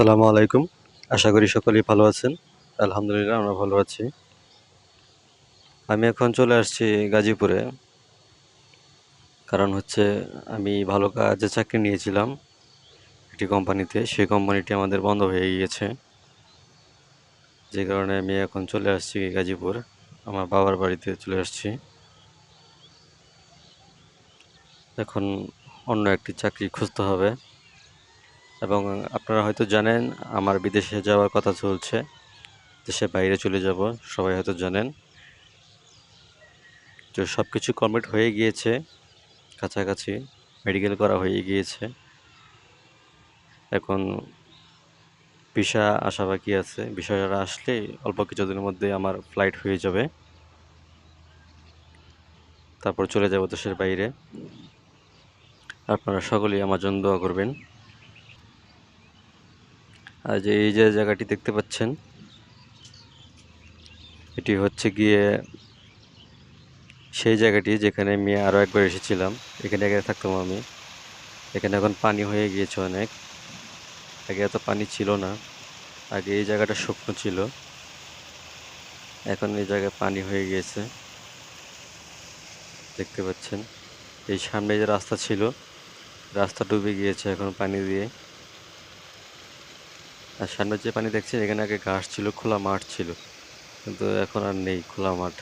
আসসালামু আলাইকুম। আশা করি সকলেই ভালো আছেন। আলহামদুলিল্লাহ, আমরা ভালো আছি। আমি এখন চলে আসছি গাজীপুরে। কারণ হচ্ছে আমি ভালো কাজে চাকরি নিয়েছিলাম একটি কোম্পানিতে। সেই কোম্পানিটি আমাদের বন্ধ হয়ে গিয়েছে। যে কারণে আমি এখন চলে আসছি গাজীপুর। আমার বাবার বাড়িতে চলে আসছি। এখন অন্য একটি চাকরি খুঁজতে হবে। এবং আপনারা হয়তো জানেন, আমার বিদেশে যাওয়ার কথা চলছে। দেশের বাইরে চলে যাব, সবাই হয়তো জানেন। তো সব কিছু কমপ্লিট হয়ে গিয়েছে, কাছাকাছি মেডিকেল করা হয়ে গিয়েছে। এখন ভিসা আসা বাকি আছে। বিষয়টা আসলে অল্প কিছুদিনের মধ্যে আমার ফ্লাইট হয়ে যাবে। তারপর চলে যাব দেশের বাইরে। আপনারা সকলেই আমার জন্য দোয়া করবেন। আর যে এই যে জায়গাটি দেখতে পাচ্ছেন, এটি হচ্ছে গিয়ে সেই জায়গাটি যেখানে আমি আরও একবার এসেছিলাম। এখানে আগে থাকতাম আমি। এখানে এখন পানি হয়ে গিয়েছে অনেক। আগে এত পানি ছিল না। আগে এই জায়গাটা শুকনো ছিল। এখন এই জায়গায় পানি হয়ে গিয়েছে। দেখতে পাচ্ছেন। এই সামনে যে রাস্তা ছিল, রাস্তা ডুবে গিয়েছে এখন পানি দিয়ে। আর সামনে যে পানি দেখছেন, এখানে আগে ঘাস ছিল, খোলা মাঠ ছিল। কিন্তু এখন আর নেই, খোলা মাঠ।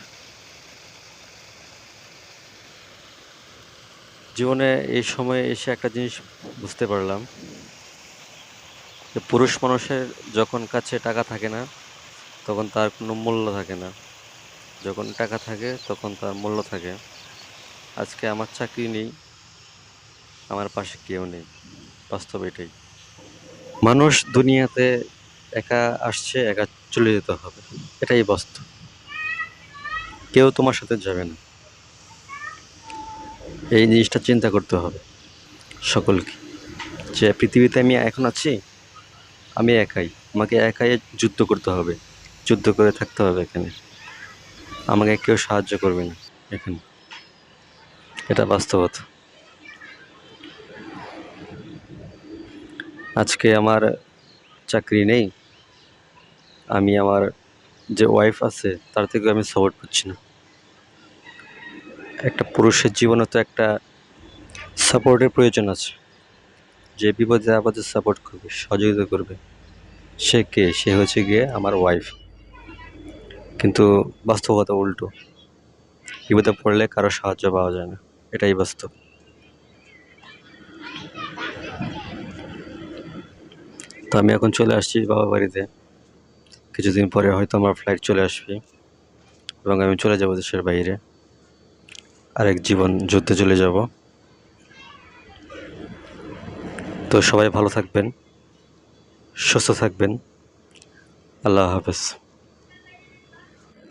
জীবনে এই সময়ে এসে একটা জিনিস বুঝতে পারলাম। যে পুরুষ মানুষের যখন কাছে টাকা থাকে না, তখন তার কোনো মূল্য থাকে না। যখন টাকা থাকে, তখন তার মূল্য থাকে। আজকে আমার চাকরি নেই, আমার পাশে কেউ নেই। বাস্তব এটাই। মানুষ দুনিয়াতে একা আসছে, একা চলে যেতে হবে। এটাই বাস্তব। কেউ তোমার সাথে যাবে না। এই জিনিসটা চিন্তা করতে হবে সকলকে যে পৃথিবীতে আমি এখন আছি, আমি একাই। আমাকে একাই যুদ্ধ করতে হবে। যুদ্ধ করে থাকতে হবে এখানে। আমাকে কেউ সাহায্য করবে না এখানে। এটা বাস্তবতা। আজকে আমার চাকরি নেই। আমি আমার যে ওয়াইফ আছে, তার থেকে আমি সাপোর্ট পাচ্ছি না। একটা পুরুষের জীবনে তো একটা সাপোর্টের প্রয়োজন আছে। যে বিপদে আপদে সাপোর্ট করবে, সহযোগিতা করবে, সে কে? সে হচ্ছে গিয়ে আমার ওয়াইফ কিন্তু বাস্তবতা উল্টো। বিপদে পড়লে কারও সাহায্য পাওয়া যায় না। এটাই বাস্তব। তো আমি এখন চলে আসছি বাবা বাড়িতে। কিছুদিন পরে হয়তো আমার ফ্লাইট চলে আসবে এবং আমি চলে যাব দেশের বাইরে। আরেক জীবন যুদ্ধে চলে যাব। তো সবাই ভালো থাকবেন, সুস্থ থাকবেন। আল্লাহ হাফেজ।